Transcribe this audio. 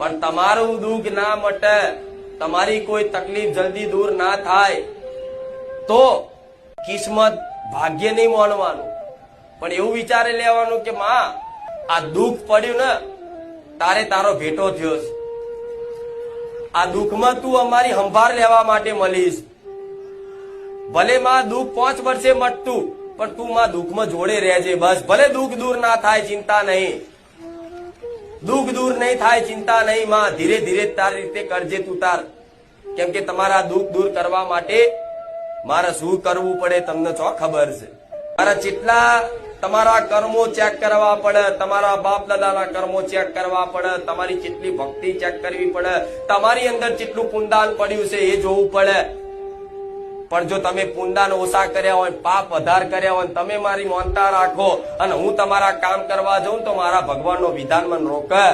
પણ તમારું દુઃખ ના મટે, તમારી કોઈ તકલીફ જલ્દી દૂર ના થાય, તો કિસ્મત ભાગ્ય નહીં માનવાનું. પણ એવું વિચારી લેવાનું કે, માં, આ દુઃખ પડ્યું ને, તારે તારો ભેટો થયો છે. આ દુઃખમાં તું અમારી સંભાળ લેવા માટે મળીશ. ભલે માં દુઃખ પાંચ વર્ષે મટતું, પણ તું માં દુઃખમાં જોડે રહેજે બસ. ભલે દુઃખ દૂર ના થાય, ચિંતા નહીં. દુઃખ દૂર નહીં થાય, ચિંતા નહીં, માં. ધીરે ધીરે તારી રીતે કરજે તું તાર. કેમ કે તમારા દુઃખ દૂર કરવા માટે મારે શું કરવું પડે તમને છો ખબર છે. મારા જેટલા તમારા કર્મો ચેક કરવા પડે, તમારા બાપ દાદાના કર્મો ચેક કરવા પડે, તમારી જેટલી ભક્તિ ચેક કરવી પડે, તમારી અંદર જેટલું કુંડાન પડ્યું છે એ જોવું પડે. પણ જો તમે પુંદાન ઓછા કર્યા હોય, પાપ વધાર કર્યા હોય, તમે મારી માનતા રાખો અને હું તમારા કામ કરવા જાઉં તો મારા ભગવાનનો વિધાન મને રોકે